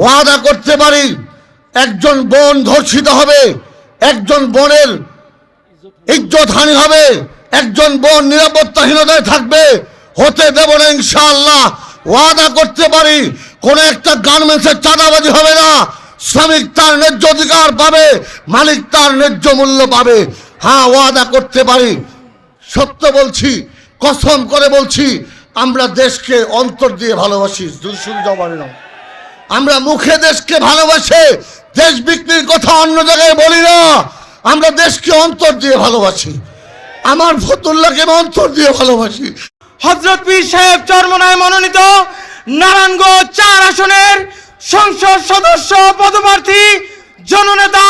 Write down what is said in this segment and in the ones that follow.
ওয়াদা করতে পারি, একজন বোন ধর্ষিত হবে, একজন বোনের ইজ্জত হানি হবে, একজন বোন নিরাপত্তাহীনতায় থাকবে, হতে দেব না ইনশাআল্লাহ। ওয়াদা করতে পারি, কোন একটা গার্মেন্টসের চাঁদাবাজি হবে না, শ্রমিক তার ন্যায্য অধিকার পাবে, মালিক তার ন্যায্য মূল্য পাবে। হ্যাঁ ওয়াদা করতে পারি। সত্য বলছি, কসম করে বলছি, আমরা দেশকে অন্তর দিয়ে ভালোবাসি শুধু জবানে নয় আমরা মুখে দেশকে ভালোবাসে, দেশ বিক্রির কথা অন্য জায়গায় বলি না। আমরা দেশকে অন্তর দিয়ে ভালোবাসি। আমার ফতুল্লাহকে অন্তর দিয়ে ভালোবাসি। হজরত পীর সাহেব চরমনায় মনোনীত নারায়ণগঞ্জ চার আসনের সংসদ সদস্য পদপ্রার্থী জননেতা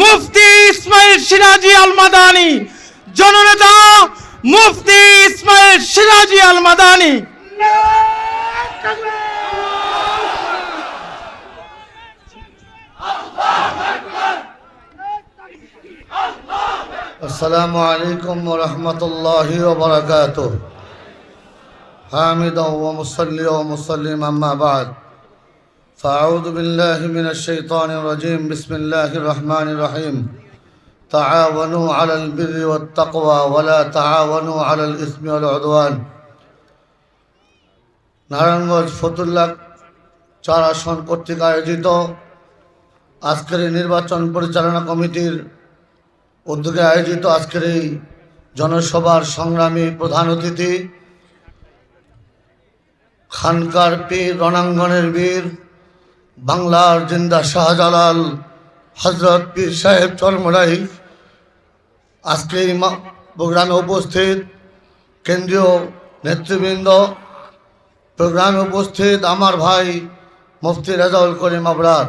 মুফতি ইসমাইল সিরাজি আল মাদানি জননেতা মুফতি ইসমাইল সিরাজি আল মাদানি আসসালামু আলাইকুম রহমতুল্লাহ বরকাত حامدا ومصلي ومسلم أما بعد فأعوذ بالله من الشيطان الرجيم بسم الله الرحمن الرحيم تعاونوا على البر والتقوى ولا تعاونوا على الإثم والعدوان নারায়ণগঞ্জ ফতুল্লাহ চার আসন কর্তৃক আয়োজিত আজকের এই নির্বাচন পরিচালনা কমিটির উদ্যোগে আয়োজিত আজকের এই জনসভার সংগ্রামী প্রধান অতিথি, খানকার পীর রণাঙ্গনের বীর, বাংলার জিন্দা শাহজালাল, হজরত পীর সাহেব চরমরাই আজকে এই প্রোগ্রামে উপস্থিত কেন্দ্রীয় নেতৃবৃন্দ, প্রোগ্রামে উপস্থিত আমার ভাই মুফতি রেজাউল করিম আবরার।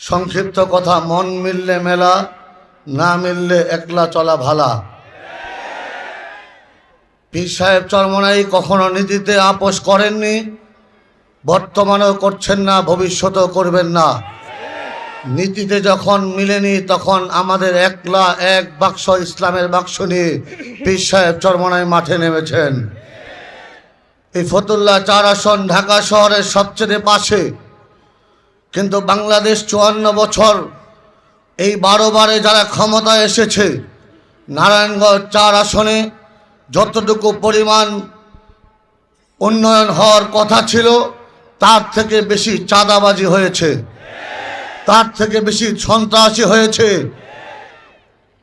সংক্ষিপ্ত কথা, মন মিললে মেলা। না মিললে একলা চলা ভালা। পীর সাহেব চরমনাই কখনো নীতিতে আপোষ করেননি, বর্তমানেও করছেন না, ভবিষ্যতেও করবেন না। নীতিতে যখন মিলেনি, তখন আমাদের একলা এক বাক্স, ইসলামের বাক্স নিয়ে পীর সাহেব চরমনাই মাঠে নেমেছেন। এই ফতুল্লা চার আসন ঢাকা শহরের সবচেয়ে পাশে। কিন্তু বাংলাদেশ চুয়ান্ন বছর এই বারো বারে যারা ক্ষমতায় এসেছে নারায়ণগঞ্জ চার আসনে যতটুকু পরিমাণ উন্নয়ন হওয়ার কথা ছিল, তার থেকে বেশি চাঁদাবাজি হয়েছে। তার থেকে বেশি সন্ত্রাসী হয়েছে।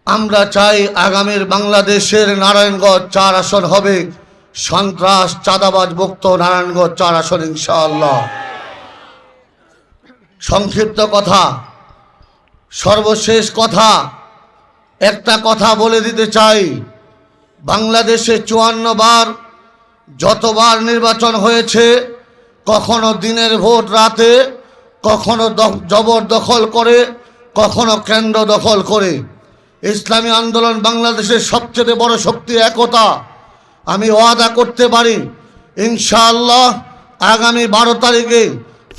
আমরা চাই আগামীর বাংলাদেশের নারায়ণগঞ্জ চার আসন হবে। সন্ত্রাস, চাঁদাবাজ মুক্ত নারায়ণগঞ্জ চার আসন, ইনশাআল্লাহ। সংক্ষিপ্ত কথা। সর্বশেষ কথা, একটা কথা বলে দিতে চাই। বাংলাদেশে চুয়ান্ন বার যতবার নির্বাচন হয়েছে, কখনো দিনের ভোট রাতে, কখনো জবরদখল করে, কখনো কেন্দ্র দখল করে। ইসলামী আন্দোলন বাংলাদেশের সবচেয়ে বড় শক্তি, একতা। আমি ওয়াদা করতে পারি, ইনশাআল্লাহ আগামী বারো তারিখে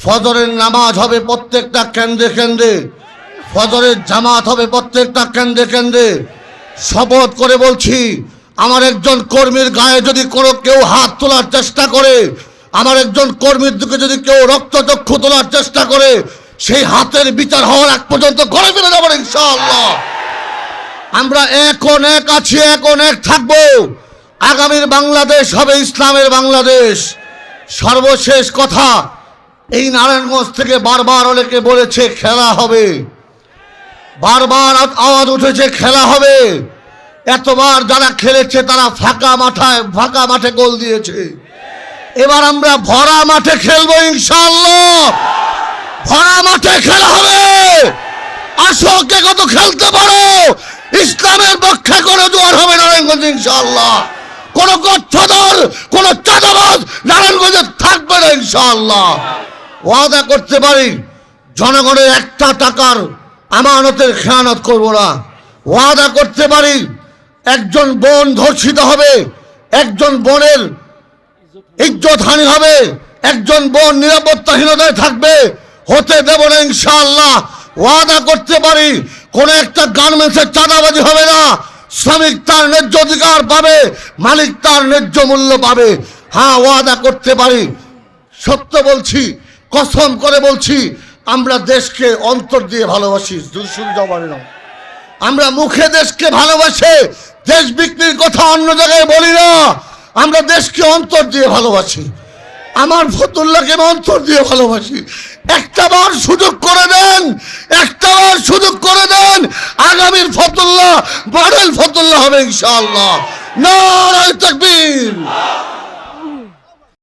ফজরের নামাজ হবে প্রত্যেকটা কেন্দ্রে কেন্দ্রে। ফজরের জামাত হবে প্রত্যেকটা কেন্দ্রে কেন্দ্রে। শপথ করে বলছি, আমার একজন কর্মীর গায়ে যদি কোনো কেউ হাত তোলার চেষ্টা করে, আমার একজন কর্মীর দিকে যদি কেউ রক্তচক্ষু তোলার চেষ্টা করে, সেই হাতের বিচার হওয়ার এক পর্যন্ত করে ফেলে যাব ইনশাআল্লাহ। আমরা এখন এক আছি এখন এক থাকব। আগামীর বাংলাদেশ হবে ইসলামের বাংলাদেশ। সর্বশেষ কথা, এই নারায়ণগঞ্জ থেকে বারবার অনেকে বলেছে খেলা হবে। বারবার আওয়াজ উঠেছে, খেলা হবে। এতবার যারা খেলেছে, তারা ফাঁকা মাঠায় ফাঁকা মাঠে গোল দিয়েছে। এবার আমরা ভরা মাঠে খেলব, ইনশাআল্লাহ। ভরা মাঠে খেলা হবে। আসো কে কত খেলতে পারো। ইসলামের পক্ষে কোনো জোয়ার হবে নারায়ণগঞ্জ, ইনশাআল্লাহ। কোন গচ্ছদর কোন চাঁদাবাজ নারায়ণগঞ্জে থাকবে না, ইনশাআল্লাহ। ওয়াদা করতে পারি, জনগণের একটা টাকার আমানতের খেয়ানত করব না। ওয়াদা করতে পারি, একজন বোন ধর্ষিত হবে, একজন বোনের ইজ্জত হানি হবে, একজন বোন নিরাপত্তাহীনতায় থাকবে, হতে দেব না ইনশাআল্লাহ। ওয়াদা করতে পারি, কোন একটা গার্মেন্টসের চাঁদাবাজি হবে না, শ্রমিক তার ন্যায্য অধিকার পাবে, মালিক তার ন্যায্য মূল্য পাবে। হ্যাঁ ওয়াদা করতে পারি। সত্য বলছি, কসম করে বলছি আমরা দেশকে অন্তর দিয়ে ভালোবাসি জবানে নয় আমরা মুখে দেশকে ভালোবাসে, দেশ বিক্রির কথা অন্য জায়গায় বলি না। আমরা দেশকে অন্তর দিয়ে ভালোবাসি। আমার ফতুল্লাহকে অন্তর দিয়ে ভালোবাসি। একটা বার সুযোগ করে দেন, একটা বার সুযোগ করে দেন, আগামীর ফতুল্লাহ মডেল ফতুল্লাহ হবে ইনশাআল্লাহ। নারায় তাকবীর।